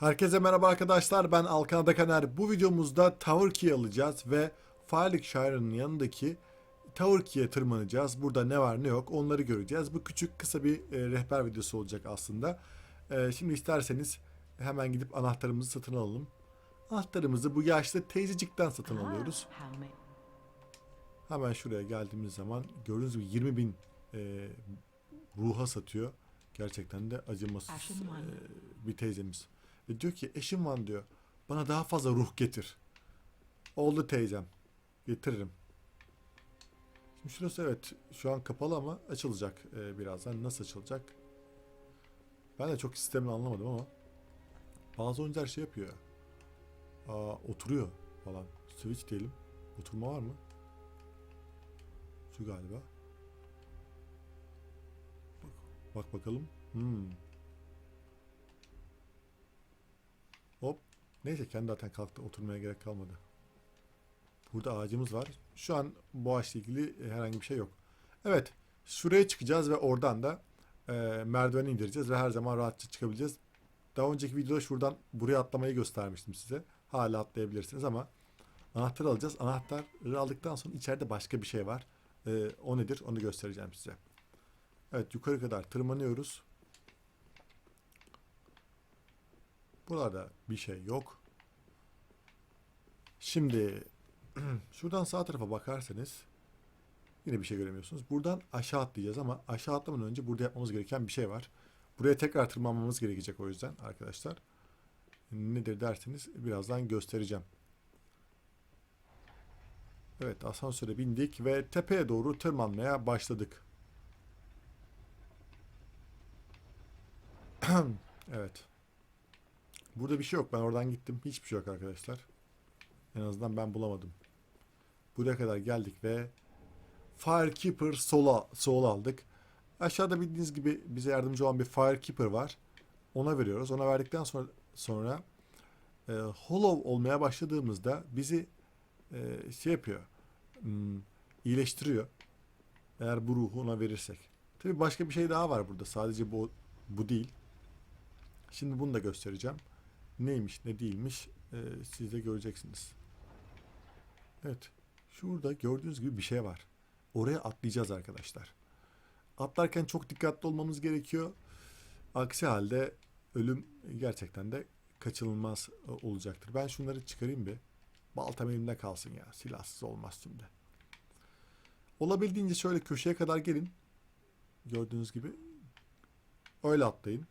Herkese merhaba arkadaşlar ben Alkan Adakaner. Bu videomuzda Tower Key alacağız ve Firelight Shire'ın yanındaki Tower Key'e tırmanacağız. Burada ne var ne yok onları göreceğiz. Bu küçük kısa bir e, rehber videosu olacak aslında. E, şimdi isterseniz hemen gidip anahtarımızı satın alalım. Anahtarımızı bu yaşlı teyzecikten satın alıyoruz. How may Hemen şuraya geldiğimiz zaman gördüğünüz gibi 20 bin e, ruha satıyor. Gerçekten de acımasız e, bir teyzemiz. Ve diyor ki eşim var diyor. Bana daha fazla ruh getir. Oldu teyzem. Getiririm. Şimdi şurası evet şu an kapalı ama açılacak e, birazdan. Nasıl açılacak? Ben de çok sistemini anlamadım ama bazı oyuncular şey yapıyor. ya. Aa, oturuyor falan. Switch diyelim. Oturma var mı? Şu galiba. Bak, bak bakalım. Hmm. Hop. Neyse kendi zaten kalktı. Oturmaya gerek kalmadı. Burada ağacımız var. Şu an bu ilgili e, herhangi bir şey yok. Evet. Şuraya çıkacağız ve oradan da e, merdiveni indireceğiz ve her zaman rahatça çıkabileceğiz. Daha önceki videoda şuradan buraya atlamayı göstermiştim size. Hala atlayabilirsiniz ama anahtarı alacağız. Anahtarı aldıktan sonra içeride başka bir şey var. E, o nedir? Onu göstereceğim size. Evet yukarı kadar tırmanıyoruz. Burada bir şey yok. Şimdi şuradan sağ tarafa bakarsanız yine bir şey göremiyorsunuz. Buradan aşağı atlayacağız ama aşağı atlamadan önce burada yapmamız gereken bir şey var. Buraya tekrar tırmanmamız gerekecek o yüzden arkadaşlar. Nedir derseniz birazdan göstereceğim. Evet asansöre bindik ve tepeye doğru tırmanmaya başladık. evet. Burada bir şey yok. Ben oradan gittim. Hiçbir şey yok arkadaşlar. En azından ben bulamadım. Buraya kadar geldik ve Firekeeper Soul, Soul aldık. Aşağıda bildiğiniz gibi bize yardımcı olan bir Firekeeper var. Ona veriyoruz. Ona verdikten sonra sonra e, Hollow olmaya başladığımızda bizi e, şey yapıyor. Hmm, iyileştiriyor. Eğer bu ruhu ona verirsek. Tabii başka bir şey daha var burada. Sadece bu bu değil. Şimdi bunu da göstereceğim. Neymiş ne değilmiş e, siz de göreceksiniz. Evet. Şurada gördüğünüz gibi bir şey var. Oraya atlayacağız arkadaşlar. Atlarken çok dikkatli olmamız gerekiyor. Aksi halde ölüm gerçekten de kaçınılmaz e, olacaktır. Ben şunları çıkarayım bir. Baltam elimde kalsın ya. Silahsız olmaz şimdi. Olabildiğince şöyle köşeye kadar gelin. Gördüğünüz gibi. Öyle atlayın.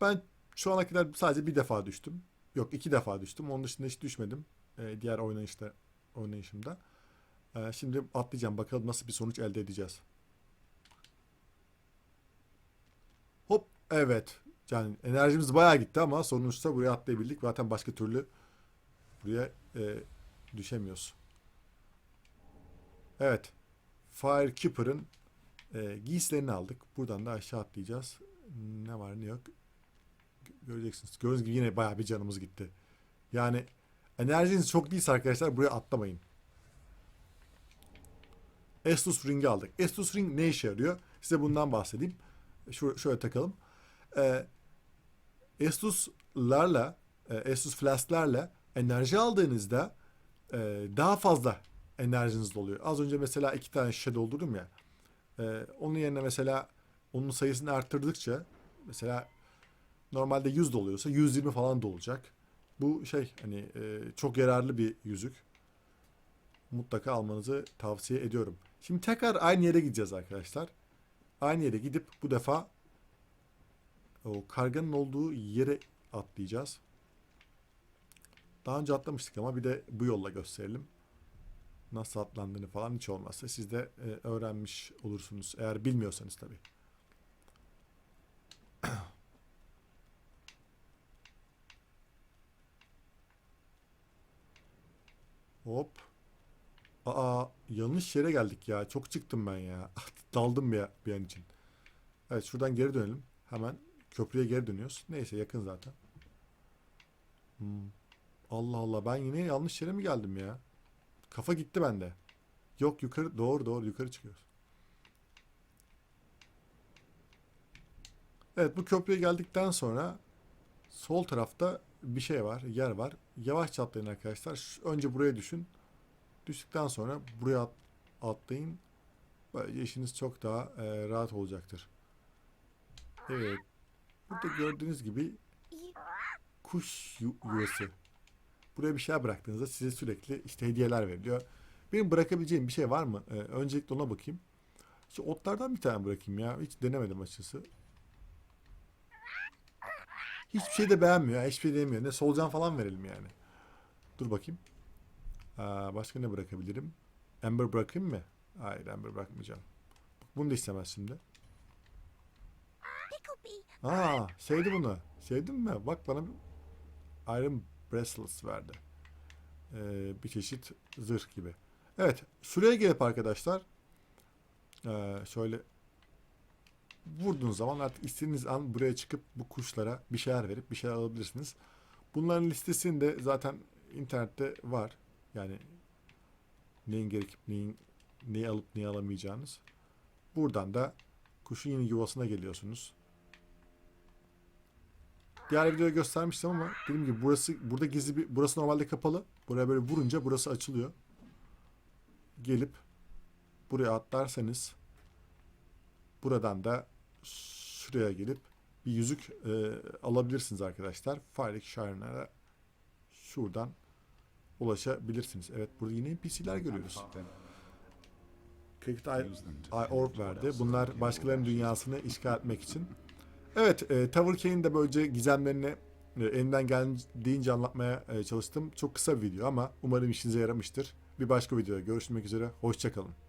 Ben şu ana kadar sadece bir defa düştüm. Yok iki defa düştüm. Onun dışında hiç düşmedim. Ee, diğer oynayışta, oynayışımda. Ee, şimdi atlayacağım. Bakalım nasıl bir sonuç elde edeceğiz. Hop. Evet. Yani enerjimiz bayağı gitti ama sonuçta buraya atlayabildik. Zaten başka türlü buraya e, düşemiyoruz. Evet. Firekeeper'ın e, giysilerini aldık. Buradan da aşağı atlayacağız. Ne var ne yok göreceksiniz. Gördüğünüz gibi yine bayağı bir canımız gitti. Yani enerjiniz çok değilse arkadaşlar buraya atlamayın. Estus Ring'i aldık. Estus Ring ne işe yarıyor? Size bundan bahsedeyim. Şu, şöyle takalım. Ee, Estus'larla, e, Estus Flask'lerle enerji aldığınızda e, daha fazla enerjiniz doluyor. Az önce mesela iki tane şişe doldurdum ya. E, onun yerine mesela onun sayısını arttırdıkça mesela normalde 100 doluyorsa 120 falan dolacak. Bu şey hani e, çok yararlı bir yüzük. Mutlaka almanızı tavsiye ediyorum. Şimdi tekrar aynı yere gideceğiz arkadaşlar. Aynı yere gidip bu defa o karganın olduğu yere atlayacağız. Daha önce atlamıştık ama bir de bu yolla gösterelim. Nasıl atlandığını falan hiç olmazsa siz de e, öğrenmiş olursunuz. Eğer bilmiyorsanız tabii. Hop. Aa yanlış yere geldik ya. Çok çıktım ben ya. Daldım bir, bir an için. Evet şuradan geri dönelim. Hemen köprüye geri dönüyoruz. Neyse yakın zaten. Hmm. Allah Allah ben yine yanlış yere mi geldim ya? Kafa gitti bende. Yok yukarı doğru doğru yukarı çıkıyoruz. Evet bu köprüye geldikten sonra Sol tarafta bir şey var, yer var. Yavaşça atlayın arkadaşlar. Önce buraya düşün. Düştükten sonra buraya at- atlayın. Böylece işiniz çok daha e, rahat olacaktır. Evet. Burada gördüğünüz gibi kuş yu- yuvası. Buraya bir şey bıraktığınızda size sürekli işte hediyeler veriliyor. Benim bırakabileceğim bir şey var mı? Ee, öncelikle ona bakayım. Şu otlardan bir tane bırakayım ya. Hiç denemedim açıkçası. Hiçbir şey de beğenmiyor. Hiçbir şey demiyor. Ne solucan falan verelim yani. Dur bakayım. Aa, başka ne bırakabilirim? Amber bırakayım mı? Hayır Amber bırakmayacağım. Bunu da istemez şimdi. Aa, sevdi bunu. Sevdin mi? Bak bana bir Iron Bracelets verdi. Ee, bir çeşit zırh gibi. Evet, şuraya gelip arkadaşlar ee, şöyle vurduğunuz zaman artık istediğiniz an buraya çıkıp bu kuşlara bir şeyler verip bir şeyler alabilirsiniz. Bunların listesinde zaten internette var. Yani neyin gerekip neyin neyi alıp neyi alamayacağınız. Buradan da kuşun yeni yuvasına geliyorsunuz. Diğer videoda göstermiştim ama dediğim gibi burası burada gizli bir burası normalde kapalı. Buraya böyle vurunca burası açılıyor. Gelip buraya atlarsanız buradan da şuraya gelip bir yüzük e, alabilirsiniz arkadaşlar. Firelink Shiner'a şuradan ulaşabilirsiniz. Evet burada yine NPC'ler görüyoruz. Cricket Eye Eye Orb verdi. Bunlar başkalarının dünyasını işgal etmek için. Evet, e, Tower Key'in de böylece gizemlerini e, elimden geldiğince anlatmaya e, çalıştım. Çok kısa bir video ama umarım işinize yaramıştır. Bir başka videoda görüşmek üzere. Hoşçakalın.